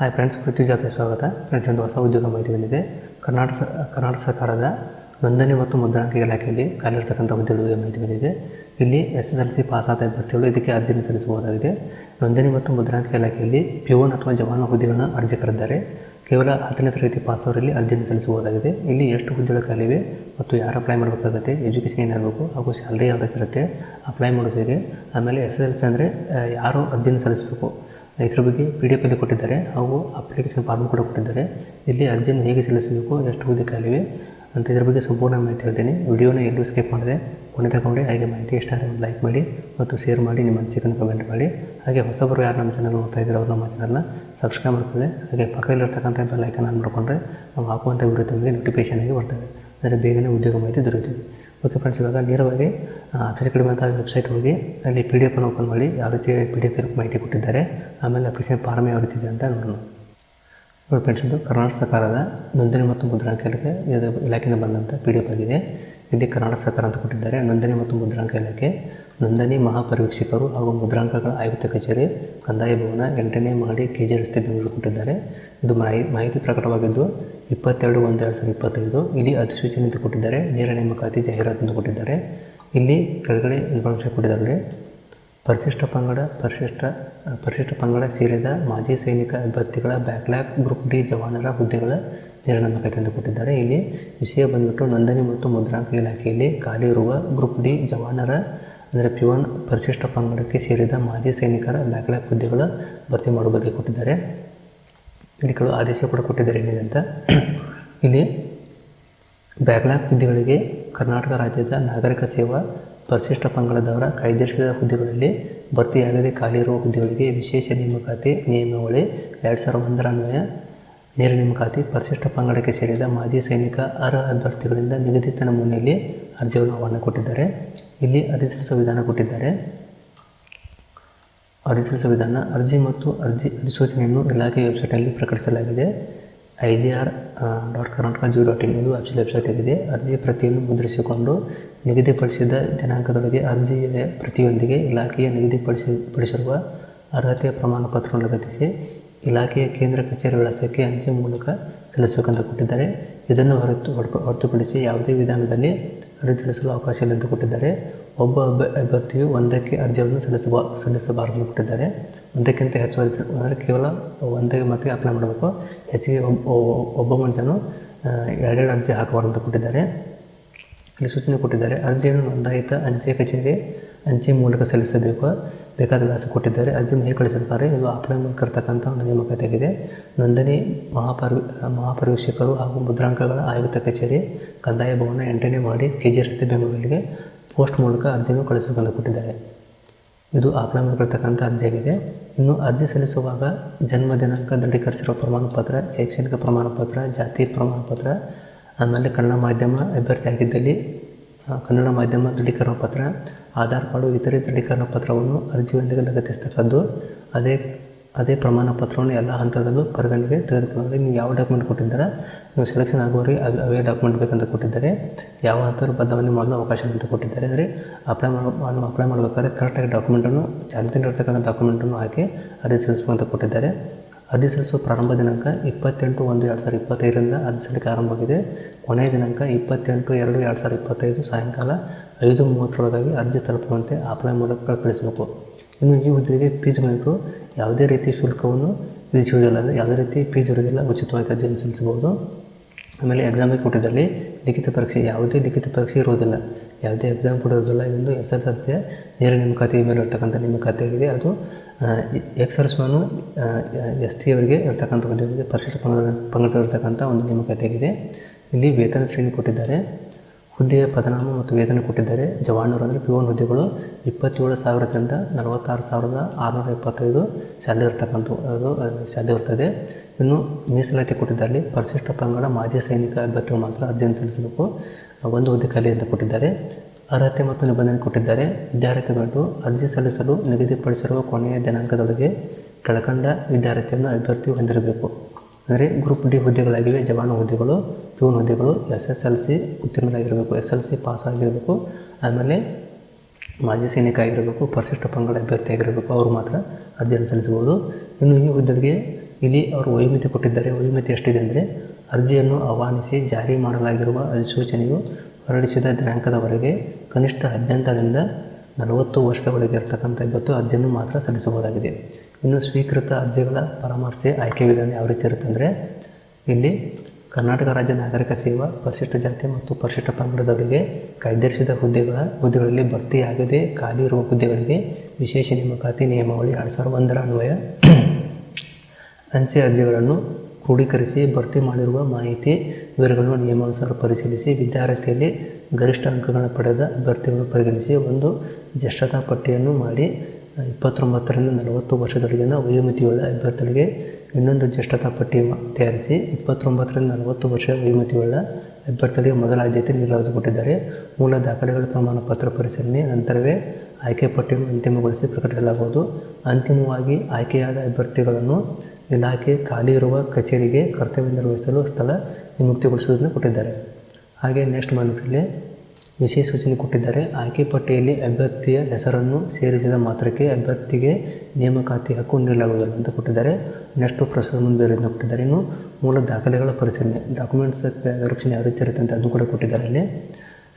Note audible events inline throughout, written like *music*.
Hi friends ಪೃಥ್ವಿ ಜಾತ್ರೆ ಸ್ವಾಗತ. Friends ಒಂದು ಹೊಸ ಉದ್ಯೋಗ ಮಾಹಿತಿ ಬಂದಿದೆ. ಕರ್ನಾಟಕ ಕರ್ನಾಟಕ ಸರ್ಕಾರದ ನೋಂದಣಿ ಮತ್ತು ಮುದ್ರಾಂಕ ಇಲಾಖೆಯಲ್ಲಿ ಖಾಲಿರ್ತಕ್ಕಂಥ ಹುದ್ದೆಗಳಿಗೆ ಮಾಹಿತಿ ಬಂದಿದೆ. ಇಲ್ಲಿ S S L C pass ಆದ ಅಭ್ಯರ್ಥಿಗಳು ಇದಕ್ಕೆ ಅರ್ಜಿಯನ್ನು ಸಲ್ಲಿಸಬಹುದಾಗಿದೆ. ನೋಂದಣಿ ಮತ್ತು ಮುದ್ರಾಂಕ ಇಲಾಖೆಯಲ್ಲಿ ಪಿಒನ್ ಅಥವಾ ಜವಾನ ಹುದ್ದೆಗಳನ್ನು ಅರ್ಜಿ ಕರೆದಿದ್ದಾರೆ. ಕೇವಲ ಹತ್ತನೇ ತರಗತಿ ಪಾಸ್ ಅವರಲ್ಲಿ ಅರ್ಜಿಯನ್ನು ಸಲ್ಲಿಸಬಹುದಾಗಿದೆ. ಇಲ್ಲಿ ಎಷ್ಟು ಹುದ್ದೆಗಳು ಖಾಲಿವೆ ಮತ್ತು ಯಾರು ಅಪ್ಲೈ ಮಾಡಬೇಕಾಗುತ್ತೆ ಎಜುಕೇಷನ್ ಏನಾಗಬೇಕು ಹಾಗೂ ಸ್ಯಾಲ್ರಿ ಯಾವ ರೀತಿ ಇರುತ್ತೆ ಅಪ್ಲೈ ಮಾಡೋದು ಹೇಗೆ ಆಮೇಲೆ ಎಸ್ ಎಸ್ ಎಲ್ ಸಿ ಅಂದರೆ ಯಾರು ಅರ್ಜಿಯನ್ನು ಸಲ್ಲಿಸಬೇಕು ಇದ್ರ ಬಗ್ಗೆ ಪಿ ಡಿ ಎಫಲ್ಲಿ ಕೊಟ್ಟಿದ್ದಾರೆ ಹಾಗೂ ಅಪ್ಲಿಕೇಶನ್ ಫಾರ್ಮ್ ಕೂಡ ಕೊಟ್ಟಿದ್ದಾರೆ. ಇಲ್ಲಿ ಅರ್ಜಿಯನ್ನು ಹೇಗೆ ಸಲ್ಲಿಸಬೇಕು, ಎಷ್ಟು ಹುದ್ದೆ ಖಾಲಿವೆ ಅಂತ ಇದರ ಬಗ್ಗೆ ಸಂಪೂರ್ಣ ಮಾಹಿತಿ ಹೇಳ್ತೀನಿ. ವಿಡಿಯೋನ ಎಲ್ಲೂ ಸ್ಕಿಪ್ ಮಾಡಿದೆ ಕೊನೆ ತಗೊಂಡೆ ಹಾಗೆ ಮಾಹಿತಿ ಇಷ್ಟ ಆದರೆ ಒಂದು ಲೈಕ್ ಮಾಡಿ ಮತ್ತು ಶೇರ್ ಮಾಡಿ, ನಿಮ್ಮ ಅನಿಸಿಕೆಯನ್ನು ಕಮೆಂಟ್ ಮಾಡಿ. ಹಾಗೆ ಹೊಸಬರು ಯಾರು ನಮ್ಮ ಚಾನಲ್ ನೋಡ್ತಾ ಇದ್ದಾರೆ ಅವ್ರು ನಮ್ಮ ಚಾನಲ್ನ ಸಬ್ಸ್ಕ್ರೈಬ್ ಮಾಡ್ತದೆ ಹಾಗೆ ಪಕ್ಕದಲ್ಲಿರ್ತಕ್ಕಂಥ ಬೆಲ್ ಐಕನ್ ಆನ್ ಮಾಡಿಕೊಂಡ್ರೆ ನಾವು ಹಾಕುವಂಥ ವಿಡಿಯೋ ತಮಗೆ ನೋಟಿಫಿಕೇಶನ್ ಆಗಿ ಬರ್ತದೆ. ಅಂದರೆ ಬೇಗನೆ ಉದ್ಯೋಗ ಮಾಹಿತಿ ದೊರೆಯುತ್ತದೆ. ಓಕೆ ಫ್ರೆಂಡ್ಸ್ ಇವಾಗ ನೇರವಾಗಿ ಅಫೀಸ್ ಕಡಿಮೆ ಅಂತ ವೆಬ್ಸೈಟ್ ಹೋಗಿ, ಅಲ್ಲಿ ಪಿ ಡಿ ಎಫನ್ನು ಓಪನ್ ಮಾಡಿ, ಯಾವ ರೀತಿ ಪಿ ಡಿ ಎಫ್ ಮಾಹಿತಿ ಕೊಟ್ಟಿದ್ದಾರೆ, ಆಮೇಲೆ ಅಪ್ಲಿಕೇಶನ್ ಫಾರ್ಮ್ ಯಾವ ರೀತಿ ಇದೆ ಅಂತ ನೋಡೋಣ. ನೋಡಿ ಫ್ರೆಂಡ್ಸ್ ಇದು ಕರ್ನಾಟಕ ಸರ್ಕಾರದ ನೋಂದಣಿ ಮತ್ತು ಮುದ್ರಾಂಕ ಇಲಾಖೆ ಇಲಾಖೆಯಿಂದ ಬಂದಂಥ ಪಿ ಡಿ ಎಫ್ ಆಗಿದೆ. ಇಲ್ಲಿ ಕರ್ನಾಟಕ ಸರ್ಕಾರ ಅಂತ ಕೊಟ್ಟಿದ್ದಾರೆ, ನೋಂದಣಿ ಮತ್ತು ಮುದ್ರಾಂಕ ಇಲಾಖೆ. ನೋಂದಣಿ ಮಹಾಪರಿವೀಕ್ಷಕರು ಹಾಗೂ ಮುದ್ರಾಂಕಗಳ ಆಯುಕ್ತ ಕಚೇರಿ ಕಂದಾಯ ಭವನ ಎಂಟನೇ ಮಹಡಿ ಕೆ ಜಿ ರಸ್ತೆ ಬೆಂಗಳೂರು ಕೊಟ್ಟಿದ್ದಾರೆ. ಇದು ಮಾಹಿ, ಮಾಹಿತಿ ಪ್ರಕಟವಾಗಿದ್ದು, ಇಪ್ಪತ್ತೆರಡು ಒಂದು ಎರಡು ಸಾವಿರದ ಇಪ್ಪತ್ತೈದು ಇಲ್ಲಿ ಅಧಿಸೂಚನೆ ಅಂತ ಕೊಟ್ಟಿದ್ದಾರೆ. ನೇರ ನೇಮಕಾತಿ ಜಾಹೀರಾತು ಅಂತ ಕೊಟ್ಟಿದ್ದಾರೆ. ಇಲ್ಲಿ ಕೆಳಗಡೆ ಇನ್ಫಾರ್ಮೇಷನ್ ಕೊಟ್ಟಿದ್ದಾರೆ ಪರಿಶಿಷ್ಟ ಪಂಗಡ, ಪರಿಶಿಷ್ಟ ಪರಿಶಿಷ್ಟ ಪಂಗಡ ಸೇರಿದ ಮಾಜಿ ಸೈನಿಕ ಅಭ್ಯರ್ಥಿಗಳ ಬ್ಯಾಕ್ಲಾಗ್, ಗ್ರೂಪ್ ಡಿ ಜವಾನರ ಹುದ್ದೆಗಳ ನೇಮಕಾತಿ ಎಂದು ಕೊಟ್ಟಿದ್ದಾರೆ. ಇಲ್ಲಿ ವಿಷಯ ಬಂದ್ಬಿಟ್ಟು ನೋಂದಣಿ ಮತ್ತು ಮುದ್ರಾಂಕ ಇಲಾಖೆಯಲ್ಲಿ ಖಾಲಿ ಇರುವ ಗ್ರೂಪ್ ಡಿ ಜವಾನರ ಅಂದರೆ ಪಿವನ್ ಪರಿಶಿಷ್ಟ ಪಂಗಡಕ್ಕೆ ಸೇರಿದ ಮಾಜಿ ಸೈನಿಕರ ದಾಖಲೆ ಹುದ್ದೆಗಳ ಭರ್ತಿ ಮಾಡುವ ಬಗ್ಗೆ ಕೊಟ್ಟಿದ್ದಾರೆ. ಇಲ್ಲಿ ಕೆಲವು ಆದೇಶ ಕೂಡ ಕೊಟ್ಟಿದ್ದಾರೆ. ಏನಿದೆ ಅಂತ? *clears throat* ಇಲ್ಲಿ ಬ್ಯಾಕ್ಲಾಗ್ ಹುದ್ದೆಗಳಿಗೆ ಕರ್ನಾಟಕ ರಾಜ್ಯದ ನಾಗರಿಕ ಸೇವಾ ಪರಿಶಿಷ್ಟ ಪಂಗಡದವರ ಕಾಯ್ದಿರಿಸಿದ ಹುದ್ದೆಗಳಲ್ಲಿ ಭರ್ತಿಯಾಗದೆ ಖಾಲಿ ಇರುವ ಹುದ್ದೆಗಳಿಗೆ ವಿಶೇಷ ನೇಮಕಾತಿ, ನಿಯಮಾವಳಿ ಎರಡು ಸಾವಿರದ ಒಂದರ ಅನ್ವಯ, ನೇರ ನೇಮಕಾತಿ ಪರಿಶಿಷ್ಟ ಪಂಗಡಕ್ಕೆ ಸೇರಿದ ಮಾಜಿ ಸೈನಿಕ ಅರ್ಹ ಅಭ್ಯರ್ಥಿಗಳಿಂದ ನಿಗದಿತ ನಮೂನೆಯಲ್ಲಿ ಅರ್ಜಿಗಳು ಆಹ್ವಾನ ಕೊಟ್ಟಿದ್ದಾರೆ. ಇಲ್ಲಿ ಅರ್ಜಿ ಸಲ್ಲಿಸುವ ವಿಧಾನ ಕೊಟ್ಟಿದ್ದಾರೆ. ಅರ್ಜಿ ಸಲ್ಲಿಸುವ ವಿಧಾನ ಅರ್ಜಿ ಮತ್ತು ಅರ್ಜಿ ಅಧಿಸೂಚನೆಯನ್ನು ಇಲಾಖೆ ವೆಬ್ಸೈಟಲ್ಲಿ ಪ್ರಕಟಿಸಲಾಗಿದೆ. I G R dot Karnataka G dot in ಇದು ಅಫಿಷಿಯಲ್ ವೆಬ್ಸೈಟ್ ಆಗಿದೆ. ಅರ್ಜಿ ಪ್ರತಿಯನ್ನು ಮುದ್ರಿಸಿಕೊಂಡು ನಿಗದಿಪಡಿಸಿದ ದಿನಾಂಕದೊಳಗೆ ಅರ್ಜಿಯ ಪ್ರತಿಯೊಂದಿಗೆ ಇಲಾಖೆಯ ನಿಗದಿಪಡಿಸಿ ಪಡಿಸಿರುವ ಅರ್ಹತೆಯ ಪ್ರಮಾಣ ಪತ್ರವನ್ನು ಲಗತ್ತಿಸಿ ಇಲಾಖೆಯ ಕೇಂದ್ರ ಕಚೇರಿ ವಿಳಾಸಕ್ಕೆ ಅಂಚೆ ಮೂಲಕ ಸಲ್ಲಿಸಬೇಕಂತ ಕೊಟ್ಟಿದ್ದಾರೆ. ಇದನ್ನು ಹೊರತು ಹೊರತು- ಹೊರತುಪಡಿಸಿ ಯಾವುದೇ ವಿಧಾನದಲ್ಲಿ ಅರ್ಜಿ ಸಲ್ಲಿಸಲು ಅವಕಾಶ ಇಲ್ಲ ಎಂದು ಕೊಟ್ಟಿದ್ದಾರೆ. ಒಬ್ಬ ಅಭ್ಯ ಅಭ್ಯರ್ಥಿಯು ಒಂದಕ್ಕೆ ಅರ್ಜಿಯನ್ನು ಸಲ್ಲಿಸಬ ಸಲ್ಲಿಸಬಾರದು ಎಂದು ಕೊಟ್ಟಿದ್ದಾರೆ. ಒಂದಕ್ಕಿಂತ ಹೆಚ್ಚು ಅರ್ಜಿ ಅಂದರೆ ಕೇವಲ ಒಂದಕ್ಕೆ ಮತ್ತೆ ಅಪ್ಲೈ ಮಾಡಬೇಕು. ಹೆಚ್ಚಿಗೆ ಒಬ್ಬ ಮನುಷ್ಯನು ಎರಡೆರಡು ಅರ್ಜಿ ಹಾಕಬಾರದು ಅಂತ ಕೊಟ್ಟಿದ್ದಾರೆ. ಇಲ್ಲಿ ಸೂಚನೆ ಕೊಟ್ಟಿದ್ದಾರೆ. ಅರ್ಜಿಯನ್ನು ನೋಂದಾಯಿತ ಅಂಚೆ ಕಚೇರಿ ಅಂಚೆ ಮೂಲಕ ಸಲ್ಲಿಸಬೇಕು. ಬೇಕಾದ ವಿಳಾಸ ಕೊಟ್ಟಿದ್ದಾರೆ. ಅರ್ಜಿಯನ್ನು ಹೇಗೆ ಕಳಿಸುತ್ತಾರೆ ಇದು ಅಪ್ಲೈ ಮೂಲಕ ಇರ್ತಕ್ಕಂಥ ಒಂದು ನೇಮಕಾತಿ ಆಗಿದೆ ನೋಂದಣಿ ಮಹಾಪರಿ ಮಹಾಪರಿವೀಕ್ಷಕರು ಹಾಗೂ ಮುದ್ರಾಂಕಗಳ ಆಯುಕ್ತ ಕಚೇರಿ ಕಂದಾಯ ಭವನ ಎಂಟನೇ ಮಾಡಿ ಕೆ ಜಿ ರಸ್ತೆ ಬೆಂಗಳೂರಿಗೆ ಪೋಸ್ಟ್ ಮೂಲಕ ಅರ್ಜಿಯನ್ನು ಕಳಿಸಬೇಕೆಂದು ಕೊಟ್ಟಿದ್ದಾರೆ. ಇದು ಅಪ್ಲೈ ಇರತಕ್ಕಂಥ ಅರ್ಜಿಯಾಗಿದೆ ಇನ್ನು ಅರ್ಜಿ ಸಲ್ಲಿಸುವಾಗ ಜನ್ಮ ದಿನಾಂಕ ದೃಢೀಕರಿಸಿರುವ ಪ್ರಮಾಣ ಪತ್ರ ಶೈಕ್ಷಣಿಕ ಪ್ರಮಾಣಪತ್ರ ಜಾತಿ ಪ್ರಮಾಣಪತ್ರ ಆಮೇಲೆ ಕನ್ನಡ ಮಾಧ್ಯಮ ಅಭ್ಯರ್ಥಿ ಆಗಿದ್ದಲ್ಲಿ ಆ, ಕನ್ನಡ ಮಾಧ್ಯಮ ದೃಢೀಕರಣ ಪತ್ರ, ಆಧಾರ್ ಕಾರ್ಡು, ಇತರೆ ದೃಢೀಕರಣ ಪತ್ರವನ್ನು ಅರ್ಜಿಯೊಂದಿಗೆ ಲಗತ್ತಿಸ್ತಕ್ಕದ್ದು. ಅದೇ ಅದೇ ಪ್ರಮಾಣ ಪತ್ರವನ್ನು ಎಲ್ಲ ಹಂತದಲ್ಲೂ ಪರಿಗಣನೆಗೆ ತೆಗೆದುಕೊಂಡರೆ ನೀವು ಯಾವ ಡಾಕ್ಯುಮೆಂಟ್ ಕೊಟ್ಟಿದ್ದಾರೆ, ನೀವು ಸೆಲೆಕ್ಷನ್ ಆಗುವವರೆಗೆ ಅದು ಅವೇ ಡಾಕ್ಯುಮೆಂಟ್ ಬೇಕಂತ ಕೊಟ್ಟಿದ್ದಾರೆ. ಯಾವ ಹಂತದಲ್ಲಿ ಬದಲಾವಣೆ ಮಾಡಲು ಅವಕಾಶ ಅಂತ ಕೊಟ್ಟಿದ್ದಾರೆ. ಅಂದರೆ ಅಪ್ಲೈ ಮಾಡೋ ಅಪ್ಲೈ ಮಾಡಬೇಕಾದ್ರೆ ಕರೆಕ್ಟಾಗಿ ಡಾಕ್ಯುಮೆಂಟನ್ನು ಚಾಲ್ತಿಯಲ್ಲಿರ್ತಕ್ಕಂಥ ಡಾಕ್ಯುಮೆಂಟನ್ನು ಹಾಕಿ ಅರ್ಜಿ ಸಲ್ಲಿಸುವಂತ ಕೊಟ್ಟಿದ್ದಾರೆ. ಅರ್ಜಿ ಸಲ್ಲಿಸುವ ಪ್ರಾರಂಭ ದಿನಾಂಕ ಇಪ್ಪತ್ತೆಂಟು ಒಂದು ಎರಡು ಸಾವಿರದ ಇಪ್ಪತ್ತೈದರಿಂದ ಅರ್ಜಿ ಸಲ್ಲಿಕೆ ಆರಂಭವಾಗಿದೆ. ಕೊನೆಯ ದಿನಾಂಕ ಇಪ್ಪತ್ತೆಂಟು ಎರಡು ಎರಡು ಸಾವಿರದ ಇಪ್ಪತ್ತೈದು ಸಾಯಂಕಾಲ ಐದು ಮೂವತ್ತರೊಳಗಾಗಿ ಅರ್ಜಿ ತಲುಪುವಂತೆ ಅಪ್ಲೈ ಮೂಲಕ ಕಳಿಸಬೇಕು ಇನ್ನು ಈ ಹುದ್ದೆಗೆ ಫೀಸ್ ಬ್ಯಾಂಕು ಯಾವುದೇ ರೀತಿ ಶುಲ್ಕವನ್ನು ವಿಧಿಸುವುದಿಲ್ಲ ಅಂದರೆ ಯಾವುದೇ ರೀತಿ ಫೀಸ್ ಇರುವುದಿಲ್ಲ, ಉಚಿತವಾಗಿ ಅರ್ಜಿಯನ್ನು ಸಲ್ಲಿಸಬಹುದು. ಆಮೇಲೆ ಎಕ್ಸಾಮಿಗೆ ಕೊಟ್ಟಿದ್ದಲ್ಲಿ ಲಿಖಿತ ಪರೀಕ್ಷೆ, ಯಾವುದೇ ಲಿಖಿತ ಪರೀಕ್ಷೆ ಇರುವುದಿಲ್ಲ. ಯಾವುದೇ ಎಕ್ಸಾಮ್ ಕೊಡೋದಿಲ್ಲ ಇದೊಂದು ಎಸ್ ಎಸ್ ಎಲ್ ಸಿಯ ನೇರ ನೇಮಕಾತಿ ಮೇಲೆ ಇರ್ತಕ್ಕಂಥ ನೇಮಕಾತಿಯಾಗಿದೆ. ಅದು ಎಕ್ಸ್ ಸರ್ಸ್ಮನು ಎಸ್ ಟಿ ಅವರಿಗೆ ಇರ್ತಕ್ಕಂಥ ಒಂದು ಪರಿಶಿಷ್ಟ ಪಂಗಡ ಪಂಗಡದಲ್ಲಿರ್ತಕ್ಕಂಥ ಒಂದು ನೇಮಕಾತಿ ಆಗಿದೆ ಇಲ್ಲಿ ವೇತನ ಶ್ರೇಣಿ ಕೊಟ್ಟಿದ್ದಾರೆ. ಹುದ್ದೆಯ ಪದನಾಮ ಮತ್ತು ವೇತನ ಕೊಟ್ಟಿದ್ದಾರೆ. ಜವಾನರು ಅಂದರೆ ಪಿ ಒನ್ ಹುದ್ದೆಗಳು ಇಪ್ಪತ್ತೇಳು ಸಾವಿರದಿಂದ ನಲವತ್ತಾರು ಸಾವಿರದ ಆರುನೂರ ಇಪ್ಪತ್ತೈದು ಸ್ಯಾಲ್ರಿ ಇರ್ತಕ್ಕಂಥ ಅದು ಸ್ಯಾಲ್ರಿ ಇರ್ತದೆ. ಇನ್ನು ಮೀಸಲಾತಿ ಕೊಟ್ಟಿದ್ದಾರೆ. ಪರಿಶಿಷ್ಟ ಪಂಗಡ ಮಾಜಿ ಸೈನಿಕ ಅಭ್ಯರ್ಥಿಗಳು ಮಾತ್ರ ಅರ್ಜಿಯನ್ನು ಸಲ್ಲಿಸಬೇಕು. ಒಂದು ಹುದ್ದೆ ಖಾಲಿ ಅಂತ ಕೊಟ್ಟಿದ್ದಾರೆ. ಅರ್ಹತೆ ಮತ್ತು ನಿಬಂಧನೆ ಕೊಟ್ಟಿದ್ದಾರೆ. ವಿದ್ಯಾರ್ಥಿಗಳು ಅರ್ಜಿ ಸಲ್ಲಿಸಲು ನಿಗದಿಪಡಿಸಿರುವ ಕೊನೆಯ ದಿನಾಂಕದೊಳಗೆ ಕೆಳಕಂಡ ವಿದ್ಯಾರ್ಥಿಯನ್ನು ಅಭ್ಯರ್ಥಿ ಹೊಂದಿರಬೇಕು. ಅಂದರೆ ಗ್ರೂಪ್ ಡಿ ಹುದ್ದೆಗಳಾಗಿವೆ, ಜವಾನ ಹುದ್ದೆಗಳು ಪ್ಯೂನ್ ಹುದ್ದೆಗಳು ಎಸ್ ಎಸ್ ಎಲ್ ಸಿ ಉತ್ತೀರ್ಣರಾಗಿರಬೇಕು ಎಸ್ ಎಲ್ ಸಿ ಪಾಸ್ ಆಗಿರಬೇಕು, ಆಮೇಲೆ ಮಾಜಿ ಸೈನಿಕ ಆಗಿರಬೇಕು, ಪರಿಶಿಷ್ಟ ಪಂಗಡ ಅಭ್ಯರ್ಥಿ ಆಗಿರಬೇಕು, ಅವರು ಮಾತ್ರ ಅರ್ಜಿಯನ್ನು ಸಲ್ಲಿಸಬಹುದು. ಇನ್ನು ಈ ಹುದ್ದೆಗೆ ಇಲ್ಲಿ ಅವರು ವಯೋಮಿತಿ ಕೊಟ್ಟಿದ್ದಾರೆ. ವಯೋಮಿತಿ ಎಷ್ಟಿದೆ ಅಂದರೆ ಅರ್ಜಿಯನ್ನು ಆಹ್ವಾನಿಸಿ ಜಾರಿ ಮಾಡಲಾಗಿರುವ ಅಧಿಸೂಚನೆಯು ಹೊರಡಿಸಿದ ದಿನಾಂಕದವರೆಗೆ ಕನಿಷ್ಠ ಹದಿನೆಂಟರಿಂದ ನಲವತ್ತು ವರ್ಷದ ಒಳಗೆ ಇರತಕ್ಕಂಥ ಇವತ್ತು ಅರ್ಜಿಯನ್ನು ಮಾತ್ರ ಸಲ್ಲಿಸಬಹುದಾಗಿದೆ. ಇನ್ನು ಸ್ವೀಕೃತ ಅರ್ಜಿಗಳ ಪರಾಮರ್ಶೆ ಆಯ್ಕೆ ವಿಧಾನ ಯಾವ ರೀತಿ ಇರುತ್ತೆ ಅಂದರೆ, ಇಲ್ಲಿ ಕರ್ನಾಟಕ ರಾಜ್ಯ ನಾಗರಿಕ ಸೇವಾ, ಪರಿಶಿಷ್ಟ ಜಾತಿ ಮತ್ತು ಪರಿಶಿಷ್ಟ ಪಂಗಡದವರಿಗೆ ಕಾಯ್ದಿರಿಸಿದ ಹುದ್ದೆಗಳ ಹುದ್ದೆಗಳಲ್ಲಿ ಭರ್ತಿಯಾಗದೆ ಖಾಲಿ ಇರುವ ಹುದ್ದೆಗಳಿಗೆ ವಿಶೇಷ ನೇಮಕಾತಿ ನಿಯಮಾವಳಿ ಎರಡು ಸಾವಿರದ ಒಂದರ ಅನ್ವಯ. ಅಂಚೆ ಅರ್ಜಿಗಳನ್ನು ಕ್ರೋಢೀಕರಿಸಿ ಭರ್ತಿ ಮಾಡಿರುವ ಮಾಹಿತಿ ವಿವರಗಳನ್ನು ನಿಯಮಾನುಸಾರ ಪರಿಶೀಲಿಸಿ ವಿದ್ಯಾರ್ಥಿಯಲ್ಲಿ ಗರಿಷ್ಠ ಅಂಕಗಳನ್ನು ಪಡೆದ ಅಭ್ಯರ್ಥಿಗಳನ್ನು ಪರಿಗಣಿಸಿ ಒಂದು ಜಷ್ಟತಾ ಪಟ್ಟಿಯನ್ನು ಮಾಡಿ ಇಪ್ಪತ್ತೊಂಬತ್ತರಿಂದ ನಲವತ್ತು ವರ್ಷದೊಳಗಿನ ವಯೋಮಿತಿಯುಳ್ಳ ಅಭ್ಯರ್ಥಿಗಳಿಗೆ ಇನ್ನೊಂದು ಜ್ಯೇಷ್ಠತಾ ಪಟ್ಟಿ ತಯಾರಿಸಿ ಇಪ್ಪತ್ತೊಂಬತ್ತರಿಂದ ನಲವತ್ತು ವರ್ಷ ವಯೋಮಿತಿಯುಳ್ಳ ಅಭ್ಯರ್ಥಿಗಳಿಗೆ ಮೊದಲ ಆದ್ಯತೆ ನೀಡಲಾಗಿಕೊಟ್ಟಿದ್ದಾರೆ. ಮೂಲ ದಾಖಲೆಗಳ ಪ್ರಮಾಣ ಪತ್ರ ಪರಿಶೀಲನೆ ನಂತರವೇ ಆಯ್ಕೆ ಪಟ್ಟಿಯನ್ನು ಅಂತಿಮಗೊಳಿಸಿ ಪ್ರಕಟಿಸಲಾಗುವುದು. ಅಂತಿಮವಾಗಿ ಆಯ್ಕೆಯಾದ ಅಭ್ಯರ್ಥಿಗಳನ್ನು ಇಲಾಖೆ ಖಾಲಿ ಇರುವ ಕಚೇರಿಗೆ ಕರ್ತವ್ಯ ನಿರ್ವಹಿಸಲು ಸ್ಥಳ ವಿಮುಕ್ತಿಗೊಳಿಸುವುದನ್ನು ಕೊಟ್ಟಿದ್ದಾರೆ. ಹಾಗೆ ನೆಕ್ಸ್ಟ್ ಬಂದ್ಬಿಟ್ಟಲ್ಲಿ ವಿಶೇಷ ಸೂಚನೆ ಕೊಟ್ಟಿದ್ದಾರೆ. ಆಯ್ಕೆ ಪಟ್ಟಿಯಲ್ಲಿ ಅಭ್ಯರ್ಥಿಯ ಹೆಸರನ್ನು ಸೇರಿಸಿದ ಮಾತ್ರಕ್ಕೆ ಅಭ್ಯರ್ಥಿಗೆ ನೇಮಕಾತಿ ಹಕ್ಕು ನೀಡಲಾಗುವುದಿಲ್ಲ ಅಂತ ಕೊಟ್ಟಿದ್ದಾರೆ. ನೆಕ್ಸ್ಟ್ ಪ್ರಸ್ತುತ ಮುಂದೆ ಕೊಟ್ಟಿದ್ದಾರೆ. ಇನ್ನು ಮೂಲ ದಾಖಲೆಗಳ ಪರಿಶೀಲನೆ ಡಾಕ್ಯುಮೆಂಟ್ಸ್ ರಕ್ಷಣೆ ಯಾವ ರೀತಿ ಇರುತ್ತೆ ಅಂತ ಅದು ಕೂಡ ಕೊಟ್ಟಿದ್ದಾರೆ ಇಲ್ಲಿ.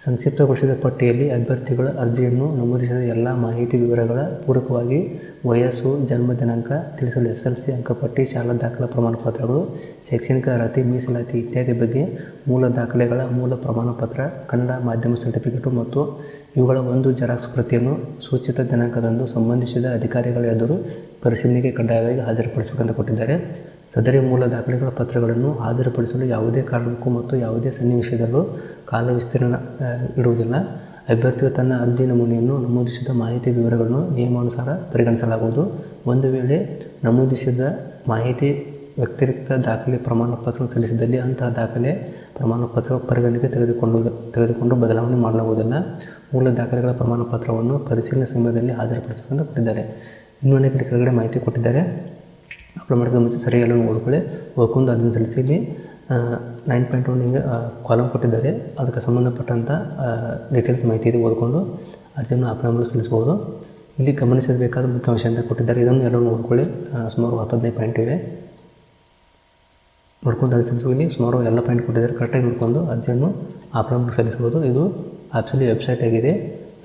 ಸಂಕ್ಷಿಪ್ತಗೊಳಿಸಿದ ಪಟ್ಟಿಯಲ್ಲಿ ಅಭ್ಯರ್ಥಿಗಳ ಅರ್ಜಿಯನ್ನು ನಮೂದಿಸಿದ ಎಲ್ಲ ಮಾಹಿತಿ ವಿವರಗಳ ಪೂರಕವಾಗಿ ವಯಸ್ಸು, ಜನ್ಮ ದಿನಾಂಕ, ತಿಳಿಸಲು ಎಸ್ ಎಲ್ ಸಿ ಅಂಕಪಟ್ಟಿ, ಶಾಲಾ ದಾಖಲೆ ಪ್ರಮಾಣಪತ್ರಗಳು, ಶೈಕ್ಷಣಿಕ ಅರ್ಹತೆ ಮೀಸಲಾತಿ ಇತ್ಯಾದಿ ಬಗ್ಗೆ ಮೂಲ ದಾಖಲೆಗಳ ಮೂಲ ಪ್ರಮಾಣಪತ್ರ, ಕನ್ನಡ ಮಾಧ್ಯಮ ಸರ್ಟಿಫಿಕೇಟು ಮತ್ತು ಇವುಗಳ ಒಂದು ಜೆರಾಕ್ಸ್ ಪ್ರತಿಯನ್ನು ಸೂಚಿತ ದಿನಾಂಕದಂದು ಸಂಬಂಧಿಸಿದ ಅಧಿಕಾರಿಗಳ ಎದುರು ಪರಿಶೀಲನೆಗೆ ಕಡ್ಡಾಯವಾಗಿ ಹಾಜರುಪಡಿಸಬೇಕೆಂದು ಕೊಟ್ಟಿದ್ದಾರೆ. ಸದರಿ ಮೂಲ ದಾಖಲೆಗಳ ಪತ್ರಗಳನ್ನು ಹಾಜರುಪಡಿಸಲು ಯಾವುದೇ ಕಾರಣಕ್ಕೂ ಮತ್ತು ಯಾವುದೇ ಸನ್ನಿವೇಶದಲ್ಲೂ ಕಾಲ ವಿಸ್ತೀರ್ಣ ಇಡುವುದಿಲ್ಲ. ಅಭ್ಯರ್ಥಿಯು ತನ್ನ ಅರ್ಜಿ ನಮೂನೆಯನ್ನು ನಮೂದಿಸಿದ ಮಾಹಿತಿ ವಿವರಗಳನ್ನು ನಿಯಮಾನುಸಾರ ಪರಿಗಣಿಸಲಾಗುವುದು. ಒಂದು ವೇಳೆ ನಮೂದಿಸಿದ ಮಾಹಿತಿ ವ್ಯತಿರಿಕ್ತ ದಾಖಲೆ ಪ್ರಮಾಣ ಪತ್ರ ಸಲ್ಲಿಸಿದಲ್ಲಿ ಅಂತಹ ದಾಖಲೆ ಪ್ರಮಾಣ ಪತ್ರ ಪರಿಗಣನೆಗೆ ತೆಗೆದುಕೊಂಡು ತೆಗೆದುಕೊಂಡು ಬದಲಾವಣೆ ಮಾಡಲಾಗುವುದಿಲ್ಲ. ಮೂಲ ದಾಖಲೆಗಳ ಪ್ರಮಾಣ ಪತ್ರವನ್ನು ಪರಿಶೀಲನೆ ಸಮಯದಲ್ಲಿ ಹಾಜರುಪಡಿಸಬೇಕೆಂದು ಕೊಟ್ಟಿದ್ದಾರೆ ಇನ್ನೂ ಅನೇಕ ಕೆಳಗಡೆ ಮಾಹಿತಿ ಕೊಟ್ಟಿದ್ದಾರೆ. ಅಪ್ಲೈ ಮಾಡೋದು ಮುಂಚೆ ಸರಿಯಾಗಿ ಓದ್ಕೊಳ್ಳಿ. ಓದ್ಕೊಂಡು ಅದನ್ನು ಸಲ್ಲಿಸಿ ಇಲ್ಲಿ ನೈನ್ ಪಾಯಿಂಟ್ ಒನ್ ಹಿಂಗೆ ಕಾಲಮ್ ಕೊಟ್ಟಿದ್ದಾರೆ. ಅದಕ್ಕೆ ಸಂಬಂಧಪಟ್ಟಂಥ ಡೀಟೇಲ್ಸ್ ಮಾಹಿತಿ ಇದೆ ಓದ್ಕೊಂಡು ಅರ್ಜಿಯನ್ನು ಅಪ್ಲೈ ಮಾಡಲು ಸಲ್ಲಿಸ್ಬೋದು ಇಲ್ಲಿ ಗಮನಿಸಬೇಕಾದ ಮುಖ್ಯ ವಿಷಯ ಅಂತ ಕೊಟ್ಟಿದ್ದಾರೆ. ಇದನ್ನು ಎಲ್ಲರೂ ನೋಡ್ಕೊಳ್ಳಿ. ಸುಮಾರು ಹತ್ತು ಹದಿನೈದು ಪಾಯಿಂಟ್ ಇವೆ. ನೋಡ್ಕೊಂಡು ಅರ್ಜಿ ಇಲ್ಲಿ ಸುಮಾರು ಎಲ್ಲ ಪಾಯಿಂಟ್ ಕೊಟ್ಟಿದ್ದಾರೆ. ಕರೆಕ್ಟಾಗಿ ನೋಡ್ಕೊಂಡು ಅರ್ಜಿಯನ್ನು ಅಪ್ಲೈ ಮಾಡಿ ಸಲ್ಲಿಸ್ಬೋದು ಇದು ಆ್ಯಕ್ಚುಲಿ ವೆಬ್ಸೈಟ್ ಆಗಿದೆ.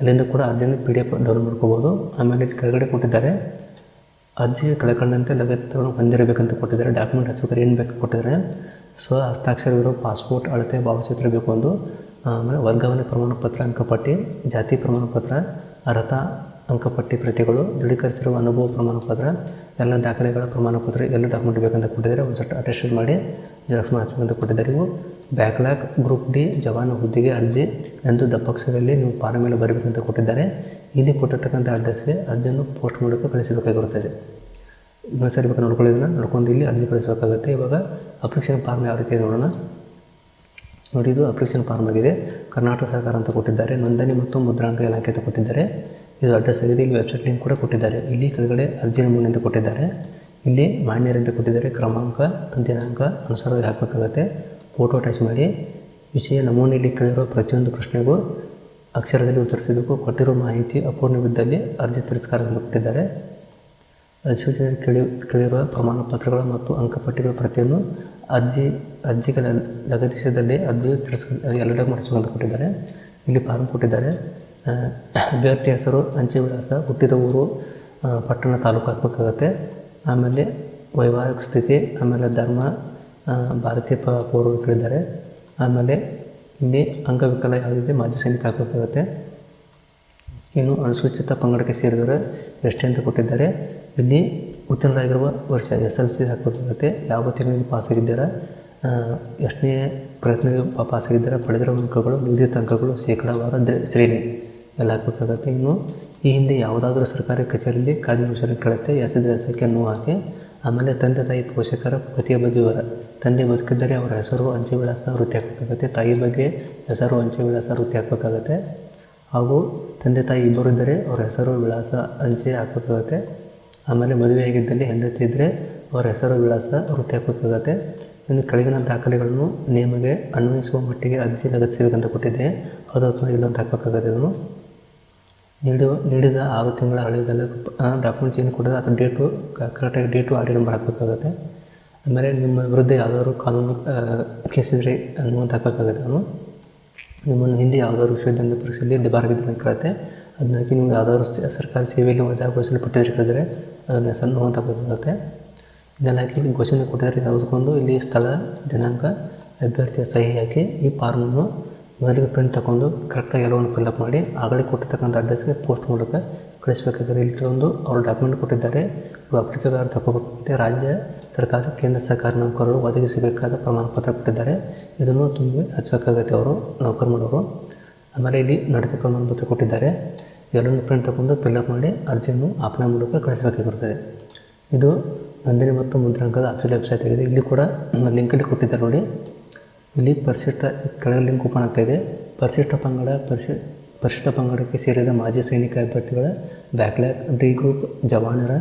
ಅಲ್ಲಿಂದ ಕೂಡ ಅರ್ಜಿಯನ್ನು ಪಿ ಡಿ ಎಫ್ ಡೌನ್ಲೋಡ್ ಮಾಡ್ಕೋಬೋದು ಆಮೇಲೆ ಕೆಳಗಡೆ ಕೊಟ್ಟಿದ್ದಾರೆ. ಅರ್ಜಿ ಕಳ್ಕೊಂಡಂತೆ ಲಗತ್ತನ್ನು ಹೊಂದಿರಬೇಕಂತ ಕೊಟ್ಟಿದ್ದಾರೆ. ಡಾಕ್ಯುಮೆಂಟ್ ಹಚ್ಬೇಕಾದ್ರೆ ಏನು ಬೇಕು ಕೊಟ್ಟಿದ್ದಾರೆ? ಸ್ವ ಹಸ್ತಾಕ್ಷರವಿರೋ ಪಾಸ್ಪೋರ್ಟ್ ಅಳತೆ, ಭಾವಚಿತ್ರ ಬೇಕು ಒಂದು. ಆಮೇಲೆ ವರ್ಗಾವಣೆ ಪ್ರಮಾಣಪತ್ರ, ಅಂಕಪಟ್ಟಿ, ಜಾತಿ ಪ್ರಮಾಣಪತ್ರ, ಅರ್ಹತಾ ಅಂಕಪಟ್ಟಿ ಪ್ರತಿಗಳು, ದೃಢೀಕರಿಸಿರುವ ಅನುಭವ ಪ್ರಮಾಣಪತ್ರ, ಎಲ್ಲ ದಾಖಲೆಗಳ ಪ್ರಮಾಣಪತ್ರ, ಎಲ್ಲ ಡಾಕ್ಯುಮೆಂಟ್ ಬೇಕಂತ ಕೊಟ್ಟಿದ್ದಾರೆ. ಒಂದು ಸಟ್ ಅಟೆಸ್ಟೆಡ್ ಮಾಡಿ ಜೆರಾಕ್ಸ್ ಹಚ್ಬೇಕಂತ ಕೊಟ್ಟಿದ್ದಾರೆ ಇವು. ಬ್ಯಾಕ್ಲಾಕ್ ಗ್ರೂಪ್ ಡಿ ಜವಾನ, ಹುದ್ದೆಗೆ ಅರ್ಜಿ, ಎಂದು ದಪ್ಪಕ್ಷದಲ್ಲಿ ನೀವು ಪಾರ ಮೇಲೆ ಬರಬೇಕಂತ ಕೊಟ್ಟಿದ್ದಾರೆ. ಇಲ್ಲಿ ಕೊಟ್ಟಿರ್ತಕ್ಕಂಥ ಅಡ್ರೆಸ್ಗೆ ಅರ್ಜಿಯನ್ನು ಪೋಸ್ಟ್ ಮೂಲಕ ಕಳಿಸಬೇಕಾಗಿರುತ್ತದೆ. ಇನ್ನೊಂದು ಸರಿ ಬೇಕಾದ್ರೆ ನೋಡ್ಕೊಳ್ಳೋದನ್ನ, ನೋಡ್ಕೊಂಡು ಇಲ್ಲಿ ಅರ್ಜಿ ಕಳಿಸಬೇಕಾಗುತ್ತೆ. ಇವಾಗ ಅಪ್ಲಿಕೇಶನ್ ಫಾರ್ಮ್ ಯಾವ ರೀತಿ ನೋಡೋಣ. ನೋಡಿ, ಇದು ಅಪ್ಲಿಕೇಶನ್ ಫಾರ್ಮ್ ಆಗಿದೆ. ಕರ್ನಾಟಕ ಸರ್ಕಾರ ಅಂತ ಕೊಟ್ಟಿದ್ದಾರೆ. ನೋಂದಣಿ ಮತ್ತು ಮುದ್ರಾಂಕ ಇಲಾಖೆ ಅಂತ ಕೊಟ್ಟಿದ್ದಾರೆ. ಇದು ಅಡ್ರೆಸ್ ಆಗಿದೆ. ಇಲ್ಲಿ ವೆಬ್ಸೈಟ್ ಲಿಂಕ್ ಕೂಡ ಕೊಟ್ಟಿದ್ದಾರೆ. ಇಲ್ಲಿ ಕೆಳಗಡೆ ಅರ್ಜಿ ನಮೂನೆ ಅಂತ ಕೊಟ್ಟಿದ್ದಾರೆ. ಇಲ್ಲಿ ಮಾನ್ಯರಂತ ಕೊಟ್ಟಿದ್ದಾರೆ. ಕ್ರಮಾಂಕ ದಿನಾಂಕ ಅನುಸಾರವಾಗಿ ಹಾಕಬೇಕಾಗತ್ತೆ. ಫೋಟೋ ಅಟ್ಯಾಚ್ ಮಾಡಿ. ವಿಷಯ ನಮೂನೆಯಲ್ಲಿ ಕೇಳಿರುವ ಪ್ರತಿಯೊಂದು ಪ್ರಶ್ನೆಗೂ ಅಕ್ಷರದಲ್ಲಿ ಉತ್ತರಿಸಬೇಕು. ಕೊಟ್ಟಿರೋ ಮಾಹಿತಿ ಅಪೂರ್ಣವಿದ್ದಲ್ಲಿ ಅರ್ಜಿ ತಿರಸ್ಕಾರ ಎಂದು ಕೊಟ್ಟಿದ್ದಾರೆ ಅಧಿಸೂಚನೆ ಕೇಳಿ, ಕೇಳಿರುವ ಪ್ರಮಾಣ ಪತ್ರಗಳು ಮತ್ತು ಅಂಕಪಟ್ಟಿಗಳ ಪ್ರತಿಯನ್ನು ಅರ್ಜಿ, ಅರ್ಜಿಗಳ ಲಗತ್ತಿಸಿದಲ್ಲಿ ಅರ್ಜಿ ತಿರಸ್ಕ ಎಲ್ಲ ಮಾಡಿಸಿಕೊಂಡು ಕೊಟ್ಟಿದ್ದಾರೆ. ಇಲ್ಲಿ ಫಾರ್ಮ್ ಕೊಟ್ಟಿದ್ದಾರೆ. ಅಭ್ಯರ್ಥಿ ಹೆಸರು ಅಂಚೆ ವಿಳಾಸ ಹುಟ್ಟಿದ ಊರು ಪಟ್ಟಣ ತಾಲೂಕು ಹಾಕಬೇಕಾಗತ್ತೆ. ಆಮೇಲೆ ವೈವಾಹಿಕ ಸ್ಥಿತಿ, ಆಮೇಲೆ ಧರ್ಮ ಭಾರತೀಯ ಪೌರರು ಕೇಳಿದ್ದಾರೆ. ಆಮೇಲೆ ಇಲ್ಲಿ ಅಂಗವಿಕಲ ಯಾವುದಿದೆ ಮಾಜಿ ಸೈನಿಕ ಹಾಕಬೇಕಾಗುತ್ತೆ ಇನ್ನು ಅನುಸೂಚಿತ ಪಂಗಡಕ್ಕೆ ಸೇರಿದವರು ಎಷ್ಟೇ ಅಂತ ಕೊಟ್ಟಿದ್ದಾರೆ. ಇಲ್ಲಿ ಉತ್ತೀರ್ಣರಾಗಿರುವ ವರ್ಷ ಎಸ್ ಎಲ್ ಸಿ ಹಾಕಬೇಕಾಗುತ್ತೆ. ಯಾವ ತಿಂಗಳಲ್ಲಿ ಪಾಸಾಗಿದ್ದೀರಾ ಎಷ್ಟನೇ ಪ್ರಯತ್ನ ಪಾಸಾಗಿದ್ದೀರಾ ಪಡೆದಿರುವ ಅಂಕಗಳು ನಿಗದಿತ ಅಂಕಗಳು, ಶೇಕಡಾವಾರ ಶ್ರೇಣಿ ಎಲ್ಲ ಹಾಕಬೇಕಾಗತ್ತೆ. ಇನ್ನು ಈ ಹಿಂದೆ ಯಾವುದಾದ್ರೂ ಸರ್ಕಾರಿ ಕಚೇರಿಯಲ್ಲಿ ಕಾರ್ಯನಿರ್ವಹಿಸಲು ಕೇಳುತ್ತೆ. ಎಸೆದ್ರೆ ಎಸಕ್ಕೆ ನೋವು ಹಾಕಿ ಆಮೇಲೆ ತಂದೆ ತಾಯಿ ಪೋಷಕರ ಪತಿಯ ಬಗ್ಗೆ ವಿವರ ತಂದೆ ಬದುಕಿದ್ದರೆ ಅವರ ಹೆಸರು, ಅಂಚೆ ವಿಳಾಸ ವೃತ್ತಿ ಹಾಕಬೇಕಾಗುತ್ತೆ. ತಾಯಿ ಬಗ್ಗೆ ಹೆಸರು, ಅಂಚೆ ವಿಳಾಸ ವೃತ್ತಿ ಹಾಕಬೇಕಾಗತ್ತೆ. ಹಾಗೂ ತಂದೆ ತಾಯಿ ಇಬ್ಬರು ಇದ್ದರೆ ಅವರ ಹೆಸರು, ವಿಳಾಸ, ಅಂಚೆ ಹಾಕಬೇಕಾಗತ್ತೆ. ಆಮೇಲೆ ಮದುವೆಯಾಗಿದ್ದಲ್ಲಿ ಹೆಂಡತಿ ಇದ್ದರೆ ಅವರ ಹೆಸರು, ವಿಳಾಸ ವೃತ್ತಿ ಹಾಕಬೇಕಾಗತ್ತೆ. ಇನ್ನು ಕೆಳಗಿನ ದಾಖಲೆಗಳನ್ನು ನಿಮಗೆ ಅನ್ವಯಿಸುವ ಮಟ್ಟಿಗೆ ಅರ್ಜಿ ಲಗತ್ತಿಸಬೇಕಂತ ಕೊಟ್ಟಿದ್ದೆ. ಅದು ಅಥವಾ ಇಲ್ಲ ಅಂತ ಹಾಕಬೇಕಾಗತ್ತೆ ಇದನ್ನು. ನೀಡುವ ನೀಡಿದ ಆರು ತಿಂಗಳ ಹಳೆಯದೆಲ್ಲ ಡಾಕ್ಯುಮೆಂಟ್ಸ್ ಏನು ಕೊಡೋದು ಅಥವಾ ಡೇಟು ಕರೆಕ್ಟಾಗಿ ಡೇಟು ಆರ್ ಡಿ ನಂಬರ್ ಹಾಕಬೇಕಾಗತ್ತೆ. ಆಮೇಲೆ ನಿಮ್ಮ ವಿರುದ್ಧ ಯಾವ್ದಾದ್ರು ಕಾನೂನು ಕೇಸ್ ಇದ್ರೆ ಅನ್ನುವಂತ ಹಾಕಬೇಕಾಗುತ್ತೆ. ನಾನು ನಿಮ್ಮನ್ನು ಹಿಂದೆ ಯಾವುದಾದ್ರು ವಿಷಯದಿಂದ ಪರೀಕ್ಷೆಯಲ್ಲಿ ದಿಬಾರಗಿದ್ರೆ ಕೇಳುತ್ತೆ. ಅದನ್ನಾಗಿ ನೀವು ಯಾವುದಾದ್ರು ಸರ್ಕಾರಿ ಸೇವೆಯಲ್ಲಿ ವಜಾಗೊಳಿಸಲ್ಪಟ್ಟಿದ್ರೆ ಕೇಳಿದ್ರೆ ಅದನ್ನು ಹೆಸರು ಅಂತ ಹಾಕಬೇಕಾಗುತ್ತೆ. ಇದೆಲ್ಲ ಹಾಕಿ ಘೋಷಣೆ ಕೊಟ್ಟಿದ್ದಾರೆ ಯಾವುದಕ್ಕೊಂದು ಇಲ್ಲಿ ಸ್ಥಳ, ದಿನಾಂಕ, ಅಭ್ಯರ್ಥಿಯ ಸಹಿ ಹಾಕಿ ಈ ಫಾರ್ಮನ್ನು ಮೊದಲಿಗೆ ಪ್ರಿಂಟ್ ತಗೊಂಡು ಕರೆಕ್ಟಾಗಿ ಎಲ್ಲವನ್ನು ಫಿಲ್ಅಪ್ ಮಾಡಿ ಆಗಲೇ ಕೊಟ್ಟಿರ್ತಕ್ಕಂಥ ಅಡ್ರೆಸ್ಗೆ ಪೋಸ್ಟ್ ಮೂಲಕ ಕಳಿಸಬೇಕಾಗಿದೆ ಇಲ್ಲಿ ಒಂದು ಅವರು ಡಾಕ್ಯುಮೆಂಟ್ ಕೊಟ್ಟಿದ್ದಾರೆ. ಇವು ಅಪ್ಲಿಕೇಬಲ್ ತಗೋಬೇಕಂತೆ ರಾಜ್ಯ ಸರ್ಕಾರ, ಕೇಂದ್ರ ಸರ್ಕಾರ ನೌಕರರು ಒದಗಿಸಬೇಕಾದ ಪ್ರಮಾಣ ಪತ್ರ ಕೊಟ್ಟಿದ್ದಾರೆ. ಇದನ್ನು ತುಂಬಿ ಹಚ್ಚಬೇಕಾಗತ್ತೆ ಅವರು, ನೌಕರು ಮಾಡೋರು. ಆಮೇಲೆ ಇಲ್ಲಿ ನಡೆದುಕೊಂಡು ಒಂದು ಪತ್ರ ಕೊಟ್ಟಿದ್ದಾರೆ. ಎಲ್ಲೊಂದು ಪ್ರಿಂಟ್ ತಗೊಂಡು ಫಿಲ್ಅಪ್ ಮಾಡಿ ಅರ್ಜಿಯನ್ನು ಆಪ್ನ ಮೂಲಕ ಕಳಿಸಬೇಕಾಗಿರುತ್ತದೆ ಇದು ನಂದಿನಿ ಮತ್ತು ಮುದ್ರಾಂಕದ ಆಫೀಸ್ ವೆಬ್ಸೈಟ್ ಆಗಿದೆ. ಇಲ್ಲಿ ಕೂಡ ಲಿಂಕಲ್ಲಿ ಕೊಟ್ಟಿದ್ದಾರೆ ನೋಡಿ. ಇಲ್ಲಿ ಪರಿಶಿಷ್ಟ ಕೆಳಗೆ ಲಿಂಕ್ ಓಪನ್ ಆಗ್ತಾ ಇದೆ. ಪರಿಶಿಷ್ಟ ಪಂಗಡ, ಪರಿಶಿ, ಪರಿಶಿಷ್ಟ ಪಂಗಡಕ್ಕೆ ಸೇರಿದ ಮಾಜಿ ಸೈನಿಕ ಅಭ್ಯರ್ಥಿಗಳ ಬ್ಯಾಕ್ಲಾಗ್, ಡಿ ಗ್ರೂಪ್, ಜವಾನರ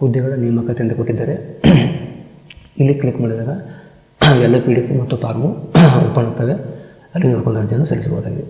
ಹುದ್ದೆಗಳ ನೇಮಕಾತಿ ಅಂತ ಕೊಟ್ಟಿದ್ದಾರೆ ಇಲ್ಲಿ ಕ್ಲಿಕ್ ಮಾಡಿದಾಗ ಎಲ್ಲ ಪಿ ಡಿ ಎಫ್ ಮತ್ತು ಫಾರ್ಮು ಓಪನ್ ಆಗ್ತವೆ. ಅಲ್ಲಿ ನೋಡ್ಕೊಂಡು ಅರ್ಜಿಯನ್ನು ಸಲ್ಲಿಸಬಹುದಾಗಿದೆ.